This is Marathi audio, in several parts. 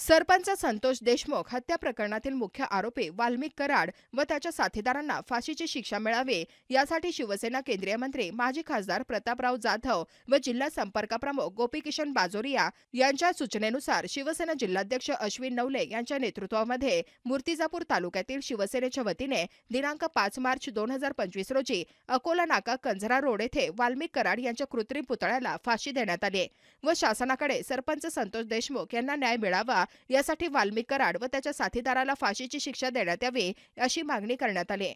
सरपंच संतोष देशमुख हत्या प्रकरणातील मुख्य आरोपी वाल्मिक कराड व त्याच्या साथीदारांना फाशीची शिक्षा मिळावी यासाठी शिवसेना केंद्रीय मंत्री माजी खासदार प्रतापराव जाधव व जिल्हा संपर्क प्रमुख गोपीकिशन बाजोरिया यांच्या सूचनेनुसार शिवसेना जिल्हाध्यक्ष अश्विन नवले यांच्या नेतृत्वामध्ये मूर्तिजापूर तालुक्यातील शिवसेनेच्या वतीने दिनांक पाच मार्च दोन हजार पंचवीस रोजी अकोला नाका कंझरा रोड येथे वाल्मिक कराड यांच्या कृत्रिम पुतळ्याला फाशी देण्यात आली व शासनाकडे सरपंच संतोष देशमुख यांना न्याय मिळावा यासाठी वाल्मिक कराड व त्याच्या साथीदाराला फाशीची शिक्षा देण्यात यावी अशी मागणी करण्यात आली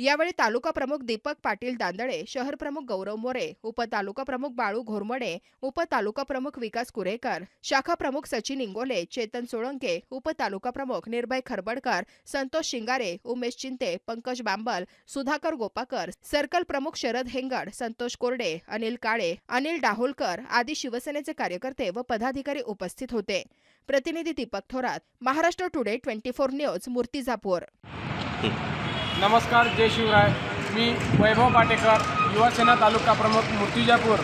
यावेळी तालुका प्रमुख दीपक पाटील दांदळे शहर प्रमुख गौरव मोरे उपतालुका प्रमुख बाळू घोरमडे उपतालुका प्रमुख विकास कुरेकर शाखा प्रमुख सचिन इंगोले चेतन सोळंके उपतालुका प्रमुख निर्भय खरबडकर संतोष शिंगारे उमेश चिंते पंकज बांबल सुधाकर गोपाकर सर्कल प्रमुख शरद हेंगड संतोष कोरडे अनिल काळे अनिल डाहोलकर आदी शिवसेनेचे कार्यकर्ते व पदाधिकारी उपस्थित होते. प्रतिनिधी Deepak Thorat Maharashtra today twenty four news Murtijapur. नमस्कार जय शिवराय. मी वैभव पाटेकर युवासेना तालुका प्रमुख मूर्तिजापूर.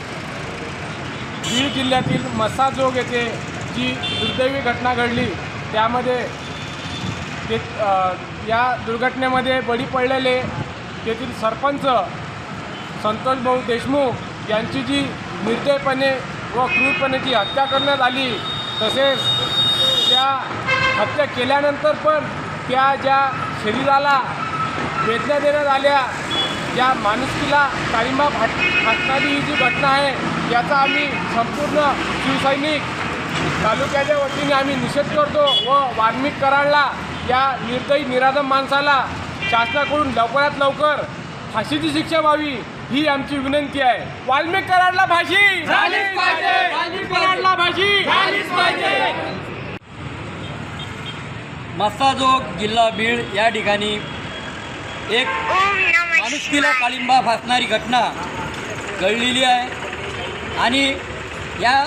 बीड जिल्ह्यातील मसाजोग येथे जी दुर्दैवी घटना घडली त्यामध्ये ते या दुर्घटनेमध्ये बळी पडलेले तेथील सरपंच संतोष भाऊ देशमुख यांची जी निर्दयपणे व क्रूरपणे हत्या करण्यात आली तसेच त्या हत्या केल्यानंतर पण त्या ज्या शरीराला वेदना देण्यात आल्या. ज्या माणुसकीला ताळिंबा फाट फाटणारी ही जी घटना आहे याचा आम्ही संपूर्ण शिवसैनिक तालुक्याच्या वतीने आम्ही निषेध करतो व वाल्मिक कराडला या निर्दयी निराधम माणसाला शासनाकडून लवकरात लवकर फाशीची शिक्षा व्हावी ही आमची विनंती आहे. वाल्मिक कराडला फाशी! कराडला फाशी! मस्साजोग जिल्हा बीड या ठिकाणी एक माणुसकीला काळिंबा फासणारी घटना घडलेली आहे. आणि या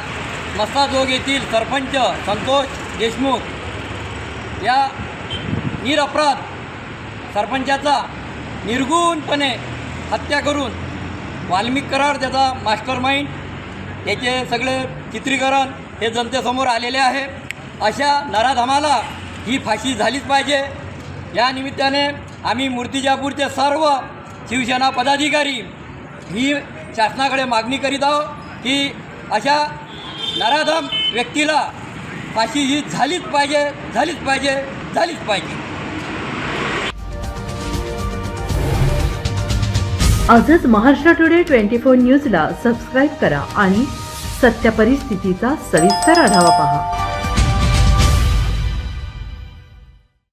मस्ताजोग येथील सरपंच संतोष देशमुख या निरअपराध सरपंचाचा निर्गुणपणे हत्या करून वाल्मिक करार त्याचा मास्टर माइंड याचे सगळे चित्रीकरण हे जनतेसमोर आलेले आहे. अशा नराधमाला ही फाशी झालीच पाहिजे. या निमित्ताने आम्ही मूर्तिजापूरचे सर्व शिवसेना पदाधिकारी ही शासनाकडे मागणी करीत आहोत की अशा नराधम व्यक्तीला फाशी ही झालीच पाहिजे झालीच पाहिजे झालीच पाहिजे. आजच महाराष्ट्र टुडे ट्वेंटी फोर न्यूजला सबस्क्राईब करा आणि सत्य परिस्थितीचा सविस्तर आढावा पहा.